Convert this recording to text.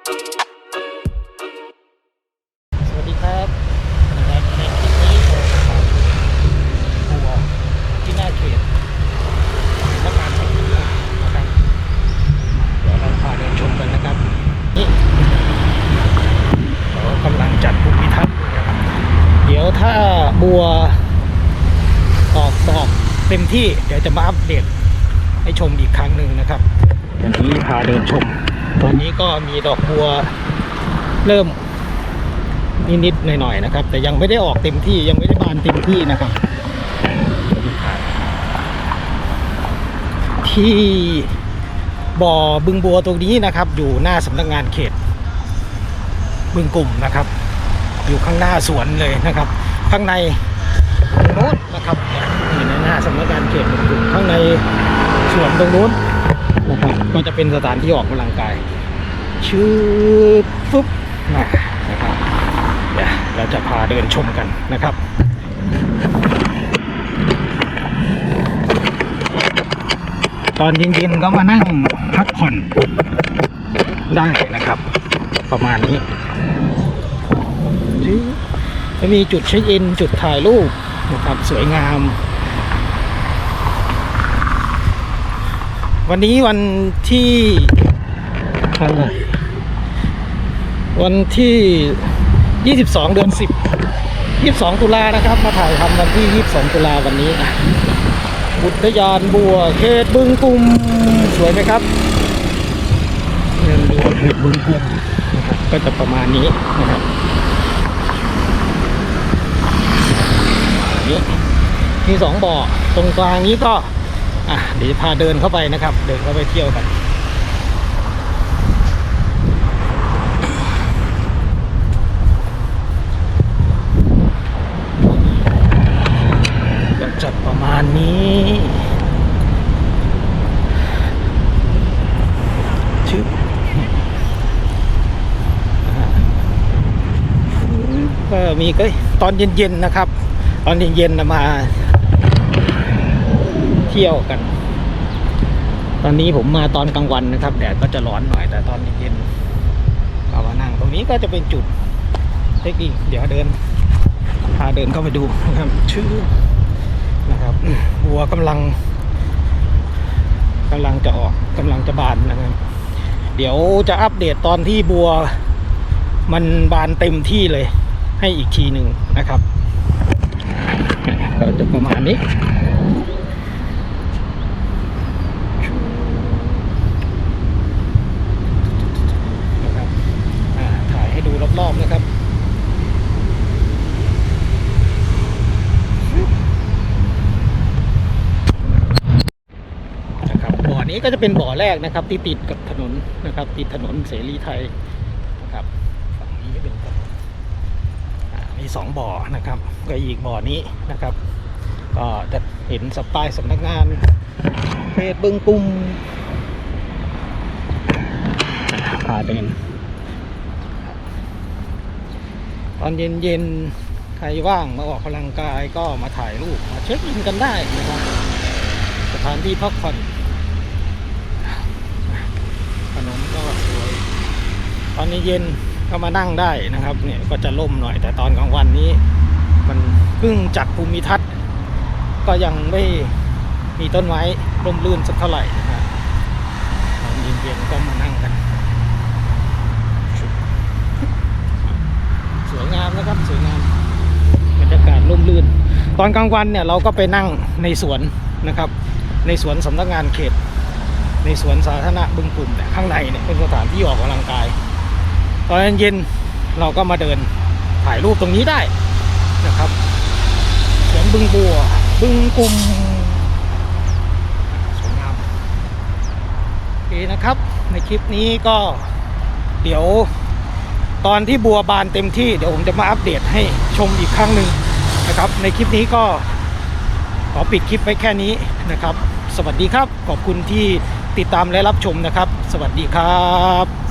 สวัสดีครับในคลิปนี้ผมบัวที่หน้เขตและการแต่งตันะครับเดี๋ยวเราพาเดินชมกันนะครับนี่เรากำลังจัดภูมิทัศเดี๋ยวถ้าบัวออกดอกเต็มที่เดี๋ยวจะมาอัปเดตให้ชมอีกครั้งหนึ่งนะครับอย่างนี้พาเดินชม ตอนนี้ก็มีดอกบัวเริ่มนิดๆหน่อยๆนะครับ แต่ยังไม่ได้ออกเต็มที่ยังไม่ได้บานเต็มที่นะครับ ที่บ่อบึงบัวตรงนี้นะครับ อยู่หน้าสำนักงานเขต บึงกลุ่มนะครับ อยู่ข้างหน้าสวนเลยนะครับ ข้างในตรงนู้นนะครับนี่ในหน้าสำนักงานเขตบึงกลุ่มข้างในสวนตรงนู้น นะครับก็จะเป็นสถานที่ออกกำลังกายชื่อปุ๊บนะนะครับเดี๋ยวเราจะพาเดินชมกันนะครับตอนเย็นๆก็มานั่งพักผ่อนได้นะครับ ประมาณนี้จะมีจุดเช็คอิน จุดถ่ายรูปนะครับ สวยงาม วันนี้วันที่อะไรวันที่ 22 เดือน 10 22 ตุลานะครับ มาถ่ายทำวันที่ 22 ตุลาวันนี้อะอุทยานบัวเขตบึงกุมสวยไหมครับเงินบัวเขตบึงกุมนะครับก็จะประมาณนี้นะครับนี่มีสองบ่อตรงกลางนี้ก็ อะเดี๋ยวจะพาเดินเข้าไปนะครับ เดินเข้าไปเที่ยวกันก็จะประมาณนี้ชึบอ่าก็มีก็ตอนเย็นๆนะครับ ตอนเย็นๆมา เที่ยวกัน ตอนนี้ผมมาตอนกลางวันนะครับแดดก็จะร้อนหน่อยแต่ตอนเย็นๆก็มานั่งตรงนี้ก็จะเป็นจุดเทคนิคเดี๋ยวเดินพาเดินเข้าไปดูนะครับ ชื่อนะครับบัวกำลังกำลังจะออกกำลังจะบานนะครับ เดี๋ยวจะอัปเดตตอนที่บัว มันบานเต็มที่เลย ให้อีกทีหนึ่งนะครับ ก็จะประมาณนี้นะครับอ่าถ่าย อบๆนะครับนะครับบ่อนี้ก็จะเป็นบ่อแรกนะครับ ที่ติดกับถนนนะครับ ติดถนนเสรีไทยนะครับฝั่งนี้เป็นมีสองบ่อนะครับก็อีกบ่อนี้นะครับ ก็จะเห็นสปายสำนักงานเขตบึงกุมพาเดิน ตอนเย็นๆ ใครว่างมาออกกำลังกายก็มาถ่ายรูปมาเช็คอินกันได้นะครับ สถานที่พักผ่อนถนนก็สวย ตอนนี้เย็นก็มานั่งได้นะครับ เนี่ยก็จะล่มหน่อย แต่ตอนกลางวันนี้ มันเพิ่งจัดภูมิทัศน์ ก็ยังไม่มีต้นไม้ร่มรื่นสักเท่าไหร่นะครับตอนเย็นๆก็มานั่งกัน สวยงามนะครับ สวยงามบรรยากาศร่มรื่น ตอนกลางวันเนี่ยเราก็ไปนั่งในสวนนะครับ ในสวนสำนักงานเขต ในสวนสาธารณะบึงกลุ่มแต่ข้างในเนี่ยเป็นสถานที่ออกกำลังกาย ตอนเย็นเราก็มาเดินถ่ายรูปตรงนี้ได้นะครับสวนบึงบัว บึงกลุ่มสวยงามโอเคนะครับ ในคลิปนี้ก็เดี๋ยวตอนที่บัวบานเต็มที่เดี๋ยวผมจะมาอัปเดตให้ชมอีกครั้งหนึ่ง นะครับ ในคลิปนี้ก็ขอปิดคลิปไว้แค่นี้นะครับ สวัสดีครับ ขอบคุณที่ติดตามและรับชมนะครับ สวัสดีครับ